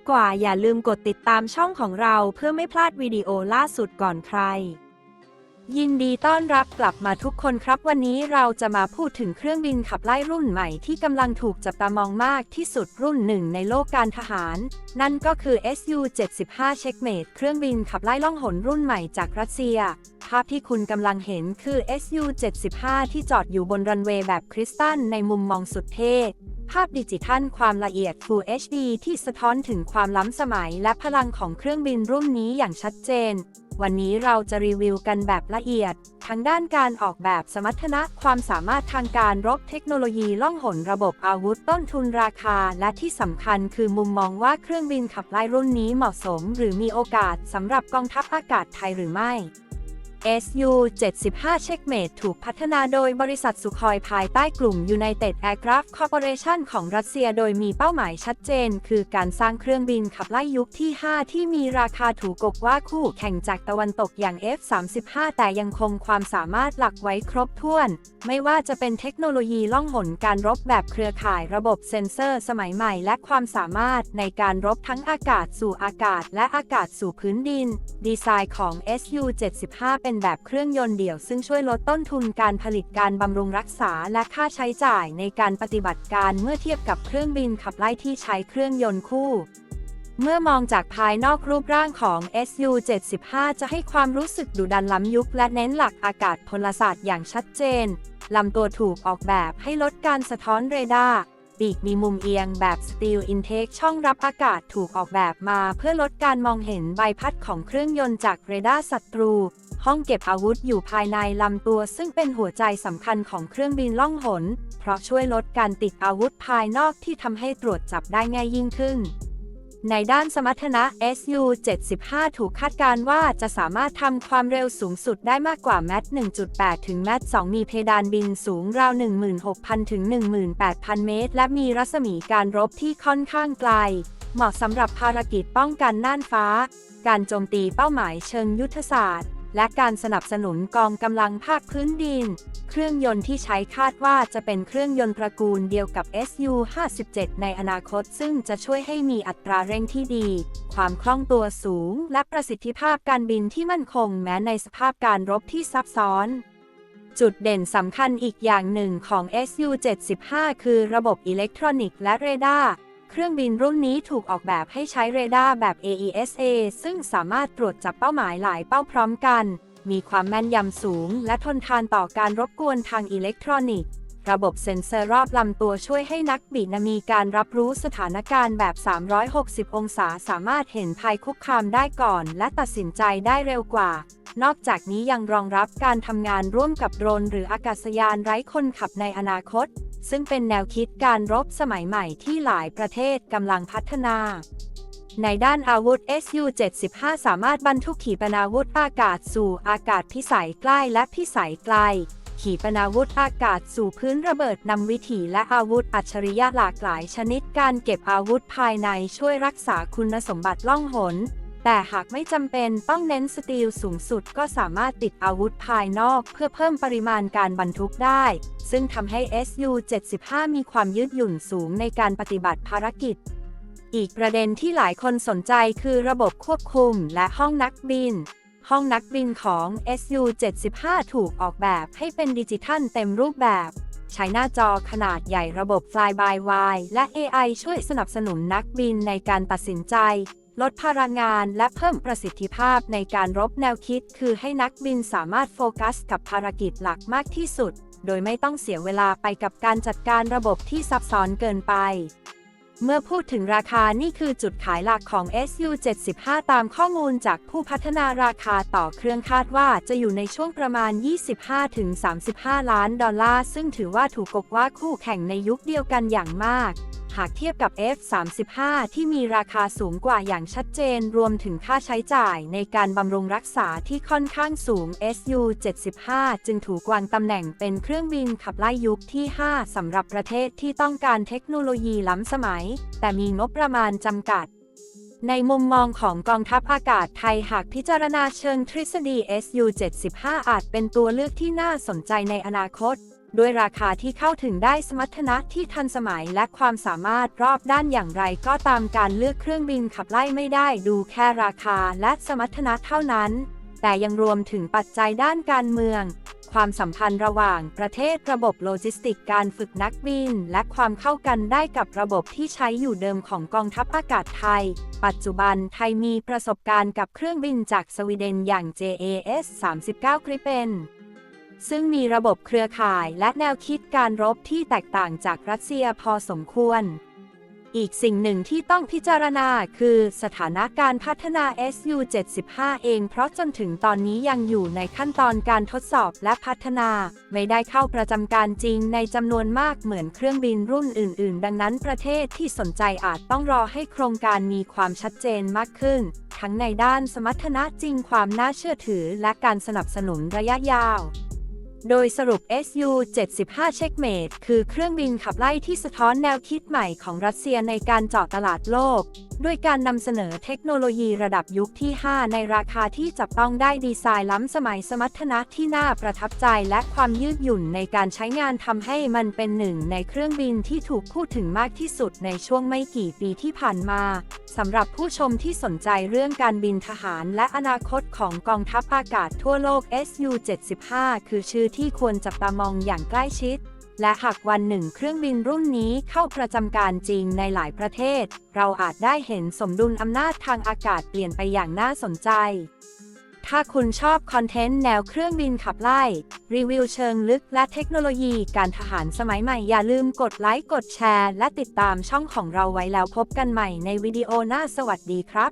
ากกว่าอย่าลืมกดติดตามช่องของเราเพื่อไม่พลาดวิดีโอล่าสุดก่อนใคร ยินดีต้อนรับกลับมาทุกคนครับ วันนี้เราจะมาพูดถึงเครื่องบินขับไล่รุ่นใหม่ที่กำลังถูกจับตามองมากที่สุดรุ่นหนึ่งในโลกการทหาร นั่นก็คือ Su-75 Checkmate เครื่องบินขับไล่ล่องหนรุ่นใหม่จากรัสเซีย ภาพที่คุณกำลังเห็นคือ Su-75 ที่จอดอยู่บนรันเวย์แบบคริสตัลในมุมมองสุดเท่ภาพดิจิทัลความละเอียด Full HD ที่สะท้อนถึงความล้ำสมัยและพลังของเครื่องบินรุ่นนี้อย่างชัดเจน วันนี้เราจะรีวิวกันแบบละเอียด ทั้งด้านการออกแบบสมรรถนะความสามารถทางการรบเทคโนโลยีล่องหนระบบอาวุธต้นทุนราคา และที่สำคัญคือมุมมองว่าเครื่องบินขับไล่รุ่นนี้เหมาะสม หรือมีโอกาสสำหรับกองทัพอากาศไทยหรือไม่ Su-75 Checkmate ถูกพัฒนาโดยบริษัทสุคอยภายใต้กลุ่ม United Aircraft Corporation ของรัสเซียโดยมีเป้าหมายชัดเจน คือการสร้างเครื่องบินขับไล่ยุคที่ 5 ที่มีราคาถูกกว่าคู่แข่งจากตะวันตกอย่าง F-35 แต่ยังคงความสามารถหลักไว้ครบถ้วน ไม่ว่าจะเป็นเทคโนโลยีล่องหนการรบแบบเครือข่ายระบบเซ็นเซอร์สมัยใหม่ และความสามารถในการรบทั้งอากาศสู่อากาศ และอากาศสู่พื้นดิน ดีไซน์ของ Su-75 เป็นเป็นแบบเครื่องยนต์เดี่ยว ซึ่งช่วยลดต้นทุนการผลิตการบำรุงรักษาและค่าใช้จ่ายในการปฏิบัติการเมื่อเทียบกับเครื่องบินขับไล่ที่ใช้เครื่องยนต์คู่ เมื่อมองจากภายนอกรูปร่างของ Su-75 จะให้ความรู้สึกดุดันล้ำยุค และเน้นหลักอากาศพลศาสตร์อย่างชัดเจน ลำตัวถูกออกแบบให้ลดการสะท้อนเรดาร์ปีกมีมุมเอียงแบบ Steel Intake ช่องรับอากาศถูกออกแบบมาเพื่อลดการมองเห็นใบพัดของเครื่องยนต์จากเรดาร์ศัตรู ห้องเก็บอาวุธอยู่ภายในลำตัวซึ่งเป็นหัวใจสำคัญของเครื่องบินล่องหน เพราะช่วยลดการติดอาวุธภายนอกที่ทำให้ตรวจจับได้ง่ายยิ่งขึ้น ในด้านสมรรถนะ Su-75 ถูกคาดการณ์ว่าจะสามารถทำความเร็วสูงสุดได้มากกว่าแมท1.8 ถึงแมท2มีเพดานบินสูงราว 16,000 ถึง 18,000 เมตร และมีรัศมีการรบที่ค่อนข้างไกล เหมาะสำหรับภารกิจป้องกันน่านฟ้า การโจมตีเป้าหมายเชิงยุทธศาสตร์ และการสนับสนุนกองกำลังภาคพื้นดิน เครื่องยนต์ที่ใช้คาดว่าจะเป็นเครื่องยนต์ตระกูลเดียวกับ Su-57 ในอนาคต ซึ่งจะช่วยให้มีอัตราเร่งที่ดี ความคล่องตัวสูง และประสิทธิภาพการบินที่มั่นคงแม้ในสภาพการรบที่ซับซ้อน จุดเด่นสำคัญอีกอย่างหนึ่งของ Su-75 คือระบบอิเล็กทรอนิกส์และเรดาร์ เครื่องบินรุ่นนี้ถูกออกแบบให้ใช้เรดาร์แบบ AESA ซึ่งสามารถตรวจจับเป้าหมายหลายเป้าพร้อมกัน มีความแม่นยำสูง และทนทานต่อการรบกวนทางอิเล็กทรอนิกส์ระบบเซ็นเซอร์รอบลำตัวช่วยให้นักบินมีการรับรู้สถานการณ์แบบ 360 องศาสามารถเห็นภัยคุกคามได้ก่อน และตัดสินใจได้เร็วกว่า นอกจากนี้ยังรองรับการทำงานร่วมกับโดรน หรืออากาศยานไร้คนขับในอนาคต ซึ่งเป็นแนวคิดการรบสมัยใหม่ที่หลายประเทศกำลังพัฒนา ในด้านอาวุธ Su-75 สามารถบรรทุกขีปนาวุธอากาศสู่อากาศพิสัยใกล้และพิสัยไกล ขีปนาวุธอากาศสู่พื้นระเบิดนำวิถีและอาวุธอัจฉริยะหลากหลายชนิดการเก็บอาวุธภายในช่วยรักษาคุณสมบัติล่องหน แต่หากไม่จำเป็นต้องเน้นสตีลสูงสุดก็สามารถติดอาวุธภายนอกเพื่อเพิ่มปริมาณการบรรทุกได้ ซึ่งทำให้ Su-75 มีความยืดหยุ่นสูงในการปฏิบัติภารกิจ อีกประเด็นที่หลายคนสนใจคือระบบควบคุมและห้องนักบิน ห้องนักบินของ Su-75 ถูกออกแบบให้เป็นดิจิทัลเต็มรูปแบบใช้หน้าจอขนาดใหญ่ระบบ Fly by Wire และ AI ช่วยสนับสนุนนักบินในการตัดสินใจ ลดพลังงานและเพิ่มประสิทธิภาพในการรบแนวคิด คือให้นักบินสามารถโฟกัสกับภารกิจหลักมากที่สุด โดยไม่ต้องเสียเวลาไปกับการจัดการระบบที่ซับซ้อนเกินไป เมื่อพูดถึงราคานี่คือจุดขายหลักของ Su-75 ตามข้อมูลจากผู้พัฒนาราคาต่อเครื่องคาดว่าจะอยู่ในช่วงประมาณ 25-35 ล้านดอลลาร์ ซึ่งถือว่าถูกกว่าคู่แข่งในยุคเดียวกันอย่างมาก หากเทียบกับ F-35 ที่มีราคาสูงกว่าอย่างชัดเจนรวมถึงค่าใช้จ่ายในการบำรุงรักษาที่ค่อนข้างสูง Su-75 จึงถูกวางตำแหน่งเป็นเครื่องบินขับไล่ยุคที่ 5สำหรับประเทศที่ต้องการเทคโนโลยีล้ำสมัย แต่มีงบประมาณจำกัดในมุมมองของกองทัพอากาศไทยหากพิจารณาเชิงทฤษฎี Su-75 อาจเป็นตัวเลือกที่น่าสนใจในอนาคต ด้วยราคาที่เข้าถึงได้สมรรถนะที่ทันสมัยและความสามารถรอบด้านอย่างไรก็ตามการเลือกเครื่องบินขับไล่ไม่ได้ดูแค่ราคาและสมรรถนะเท่านั้น แต่ยังรวมถึงปัจจัยด้านการเมือง ความสัมพันธ์ระหว่างประเทศระบบโลจิสติกการฝึกนักบิน และความเข้ากันได้กับระบบที่ใช้อยู่เดิมของกองทัพอากาศไทย ปัจจุบันไทยมีประสบการณ์กับเครื่องบินจากสวีเดนอย่าง JAS 39 Gripen ซึ่งมีระบบเครือข่ายและแนวคิดการรบที่แตกต่างจากรัสเซียพอสมควร อีกสิ่งหนึ่งที่ต้องพิจารณาคือสถานะการพัฒนา SU-75 เองเพราะจนถึงตอนนี้ยังอยู่ในขั้นตอนการทดสอบและพัฒนา ไม่ได้เข้าประจำการจริงในจำนวนมากเหมือนเครื่องบินรุ่นอื่น ๆ ดังนั้นประเทศที่สนใจอาจต้องรอให้โครงการมีความชัดเจนมากขึ้น ทั้งในด้านสมรรถนะจริงความน่าเชื่อถือและการสนับสนุนระยะยาว โดยสรุป SU-75 Checkmate คือเครื่องบินขับไล่ที่สะท้อนแนวคิดใหม่ของรัสเซียในการเจาะตลาดโลก ด้วยการนำเสนอเทคโนโลยีระดับยุคที่ 5 ในราคาที่จับต้องได้ดีไซน์ล้ำสมัยสมรรถนะที่น่าประทับใจและความยืดหยุ่นในการใช้งานทำให้มันเป็นหนึ่งในเครื่องบินที่ถูกพูดถึงมากที่สุดในช่วงไม่กี่ปีที่ผ่านมาสำหรับผู้ชมที่สนใจเรื่องการบินทหารและอนาคตของกองทัพอากาศทั่วโลก SU-75 คือชื่อที่ควรจับตามองอย่างใกล้ชิด และหากวันหนึ่งเครื่องบินรุ่นนี้เข้าประจำการจริงในหลายประเทศ เราอาจได้เห็นสมดุลอำนาจทางอากาศเปลี่ยนไปอย่างน่าสนใจ ถ้าคุณชอบคอนเทนต์แนวเครื่องบินขับไล่ รีวิวเชิงลึกและเทคโนโลยีการทหารสมัยใหม่อย่าลืมกดไลค์กดแชร์ และติดตามช่องของเราไว้แล้วพบกันใหม่ในวิดีโอหน้าสวัสดีครับ